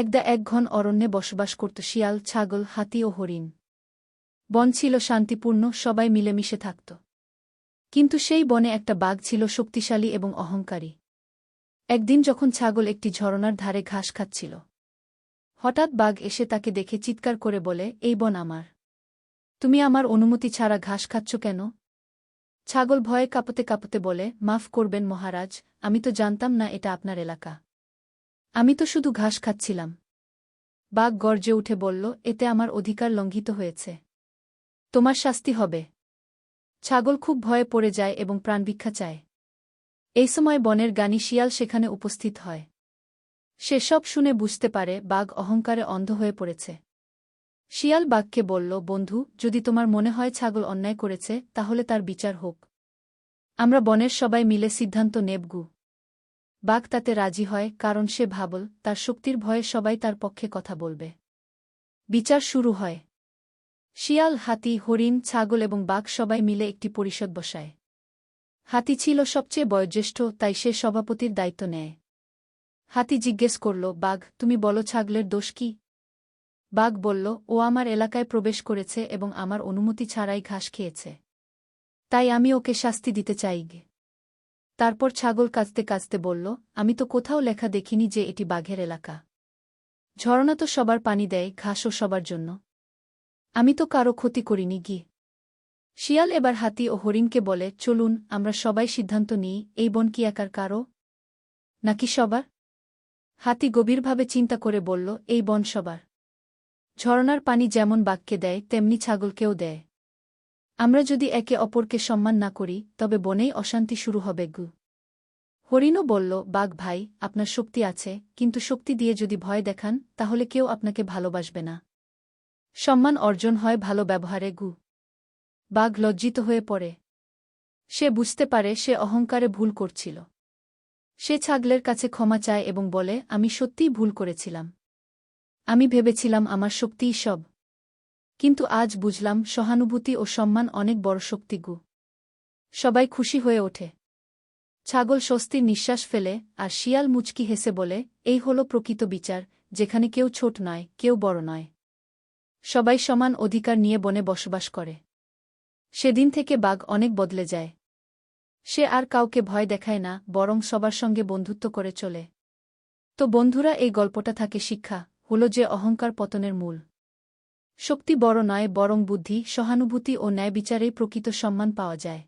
একদা এক ঘন অরণ্যে বসবাস করত শিয়াল, ছাগল, হাতি ও হরিণ। বন ছিল শান্তিপূর্ণ, সবাই মিলেমিশে থাকত। কিন্তু সেই বনে একটা বাঘ ছিল শক্তিশালী এবং অহংকারী। একদিন যখন ছাগল একটি ঝরনার ধারে ঘাস খাচ্ছিল, হঠাৎ বাঘ এসে তাকে দেখে চিৎকার করে বলে, এই বন আমার। তুমি আমার অনুমতি ছাড়া ঘাস খাচ্ছ কেন? ছাগল ভয়ে কাঁপতে কাঁপতে বলে, মাফ করবেন মহারাজ, আমি তো জানতাম না এটা আপনার এলাকা। আমি তো শুধু ঘাস খাচ্ছিলাম। বাঘ গর্জে উঠে বলল, এতে আমার অধিকার লঙ্ঘিত হয়েছে। তোমার শাস্তি হবে। ছাগল খুব ভয়ে পড়ে যায় এবং প্রাণভিক্ষা চায়। এই সময় বনের গানি শিয়াল সেখানে উপস্থিত হয়। সে সব শুনে বুঝতে পারে বাঘ অহংকারে অন্ধ হয়ে পড়েছে। শিয়াল বাঘকে বলল, বন্ধু, যদি তোমার মনে হয় ছাগল অন্যায় করেছে, তাহলে তার বিচার হোক। আমরা বনের সবাই মিলে সিদ্ধান্ত নেবগু বাঘ তাতে রাজি হয়, কারণ সে ভাবল, তার শক্তির ভয়ে সবাই তার পক্ষে কথা বলবে। বিচার শুরু হয়। শিয়াল, হাতি, হরিণ, ছাগল এবং বাঘ সবাই মিলে একটি পরিষদ বসায়। হাতি ছিল সবচেয়ে বয়োজ্যেষ্ঠ, তাই সে সভাপতির দায়িত্ব নেয়। হাতি জিজ্ঞেস করল, বাঘ, তুমি বলো ছাগলের দোষ কি? বাঘ বলল, ও আমার এলাকায় প্রবেশ করেছে এবং আমার অনুমতি ছাড়াই ঘাস খেয়েছে। তাই আমি ওকে শাস্তি দিতে চাই গে। তারপর ছাগল কাঁচতে কাঁচতে বলল, আমি তো কোথাও লেখা দেখিনি যে এটি বাঘের এলাকা। ঝরনা তো সবার পানি দেয়, ঘাসও সবার জন্য। আমি তো কারও ক্ষতি করিনি, গি। শিয়াল এবার হাতি ও হরিণকে বলে, চলুন, আমরা সবাই সিদ্ধান্ত নিই, এই বন কি একার কারও? নাকি সবার? হাতি গভীরভাবে চিন্তা করে বলল, এই বন সবার। ঝরনার পানি যেমন বাঘকে দেয়, তেমনি ছাগলকেও দেয়। আমরা যদি একে অপরকে সম্মান না করি, তবে বনেই অশান্তি শুরু হবে, গু। হরিণও বলল, বাঘ ভাই, আপনার শক্তি আছে, কিন্তু শক্তি দিয়ে যদি ভয় দেখান, তাহলে কেউ আপনাকে ভালোবাসবে না। সম্মান অর্জন হয় ভালো ব্যবহারে, গু। বাঘ লজ্জিত হয়ে পড়ে। সে বুঝতে পারে, সে অহংকারে ভুল করছিল। সে ছাগলের কাছে ক্ষমা চায় এবং বলে, আমি সত্যিই ভুল করেছিলাম। আমি ভেবেছিলাম আমার শক্তিই সব। কিন্তু আজ বুঝলাম সহানুভূতি ও সম্মান অনেক বড় শক্তি গু। সবাই খুশি হয়ে ওঠে। ছাগল স্বস্তির নিঃশ্বাস ফেলে আর শিয়াল মুচকি হেসে বলে, এই হল প্রকৃত বিচার, যেখানে কেউ ছোট নয়, কেউ বড় নয়। সবাই সমান অধিকার নিয়ে বনে বসবাস করে। সেদিন থেকে বাঘ অনেক বদলে যায়। সে আর কাউকে ভয় দেখায় না, বরং সবার সঙ্গে বন্ধুত্ব করে চলে। তো বন্ধুরা, এই গল্পটা থাকে শিক্ষা, হল যে অহংকার পতনের মূল। শক্তি বড় নয় বরং বুদ্ধি সহানুভূতি ও ন্যায় বিচারে প্রকৃত সম্মান পাওয়া যায়।